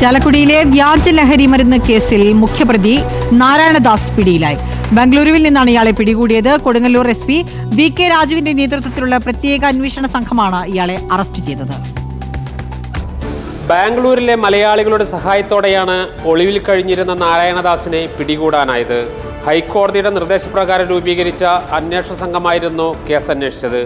ചാലക്കുടിയിലെ വ്യാജ ലഹരി മരുന്ന് കേസിൽ മുഖ്യപ്രതി നാരായണദാസ് പിടിയിലായി. ബംഗളൂരുവിൽ നിന്നാണ് ഇയാളെ പിടികൂടിയത്. Kodungallur S P V K രാജുവിന്റെ നേതൃത്വത്തിലുള്ള പ്രത്യേക അന്വേഷണ സംഘമാണ് ഇയാളെ അറസ്റ്റ് ചെയ്തത്. ബാംഗ്ലൂരിലെ മലയാളികളുടെ സഹായത്തോടെയാണ് ഒളിവിൽ കഴിഞ്ഞിരുന്ന നാരായണദാസിനെ പിടികൂടാനായത്. ഹൈക്കോടതിയുടെ നിർദ്ദേശപ്രകാരം രൂപീകരിച്ച അന്വേഷണ സംഘമായിരുന്നു കേസ് അന്വേഷിച്ചത്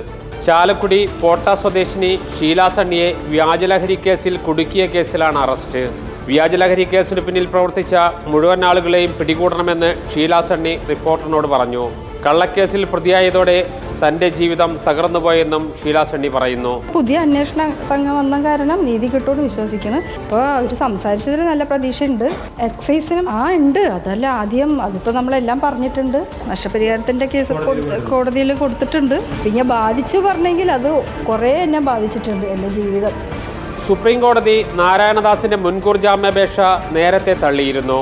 ചാലക്കുടി പോട്ട സ്വദേശിനി ഷീല സണ്ണിയെ വ്യാജലഹരി കേസിൽ കുടുക്കിയ കേസിലാണ് അറസ്റ്റ്. വ്യാജലഹരി കേസിന് പിന്നിൽ പ്രവർത്തിച്ച മുഴുവൻ ആളുകളെയും പിടികൂടണമെന്ന് ഷീല സണ്ണി റിപ്പോർട്ടറിനോട് പറഞ്ഞു. കള്ളക്കേസിൽ പ്രതിയായതോടെ തന്റെ ജീവിതം തകർന്നുപോയെന്നും ഷീല സണ്ണി പറയുന്നു. പുതിയ അന്വേഷണ സംഘം വന്ന കാരണം നീതി കിട്ടുമെന്ന് വിശ്വസിക്കുന്നു. അപ്പൊ അവർ സംസാരിച്ചതിൽ നല്ല പ്രതീക്ഷയുണ്ട്. എക്സൈസിനും ആ ഉണ്ട്. അതല്ല ആദ്യം അതിപ്പോൾ നമ്മളെല്ലാം പറഞ്ഞിട്ടുണ്ട്. നഷ്ടപരിഹാരത്തിന്റെ കേസ് കോടതിയിൽ കൊടുത്തിട്ടുണ്ട്. പിന്നെ ബാധിച്ചു പറഞ്ഞെങ്കിൽ അത് കുറേ എന്നെ ബാധിച്ചിട്ടുണ്ട് എന്റെ ജീവിതം. സുപ്രീം കോടതി നാരായണദാസിന്റെ മുൻകൂർ ജാമ്യാപേക്ഷ നേരത്തെ തള്ളിയിരുന്നു.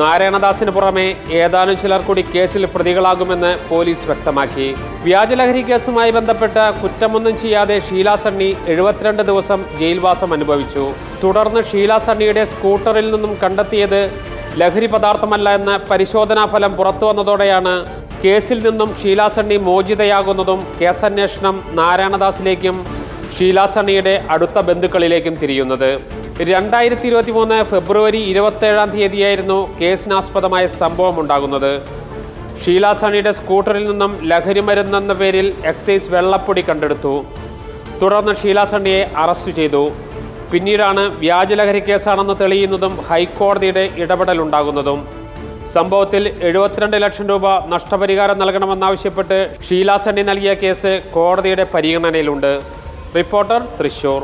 നാരായണദാസിന് പുറമെ ഏതാനും ചിലർ കൂടി കേസിൽ പ്രതികളാകുമെന്ന് പോലീസ് വ്യക്തമാക്കി. വ്യാജലഹരി കേസുമായി ബന്ധപ്പെട്ട് കുറ്റമൊന്നും ചെയ്യാതെ ഷീല സണ്ണി എഴുപത്തിരണ്ട് ദിവസം ജയിൽവാസം അനുഭവിച്ചു. തുടർന്ന് ഷീല സണ്ണിയുടെ സ്കൂട്ടറിൽ നിന്നും കണ്ടെത്തിയത് ലഹരി പദാർത്ഥമല്ല എന്ന പരിശോധനാ ഫലം പുറത്തു വന്നതോടെയാണ്. കേസിൽ നിന്നും ഷീല സണ്ണി മോചിതയാകുന്നതും കേസന്വേഷണം നാരായണദാസിലേക്കും ഷീല സണ്ണിയുടെ അടുത്ത ബന്ധുക്കളിലേക്കും തിരിയുന്നത്. രണ്ടായിരത്തി ഇരുപത്തി മൂന്ന് ഫെബ്രുവരി ഇരുപത്തേഴാം തീയതിയായിരുന്നു കേസിനാസ്പദമായ സംഭവം ഉണ്ടാകുന്നത് ഷീല സണിയുടെ സ്കൂട്ടറിൽ നിന്നും ലഹരി മരുന്നെന്ന പേരിൽ എക്സൈസ് വെള്ളപ്പൊടി കണ്ടെടുത്തു. തുടർന്ന് ഷീല അറസ്റ്റ് ചെയ്തു. പിന്നീടാണ് വ്യാജലഹരി കേസാണെന്ന് തെളിയുന്നതും ഹൈക്കോടതിയുടെ ഇടപെടലുണ്ടാകുന്നതും. സംഭവത്തിൽ എഴുപത്തിരണ്ട് ലക്ഷം രൂപ നഷ്ടപരിഹാരം നൽകണമെന്നാവശ്യപ്പെട്ട് ഷീല സണ്ണി നൽകിയ കേസ് കോടതിയുടെ പരിഗണനയിലുണ്ട്. റിപ്പോർട്ടർ തൃശൂർ.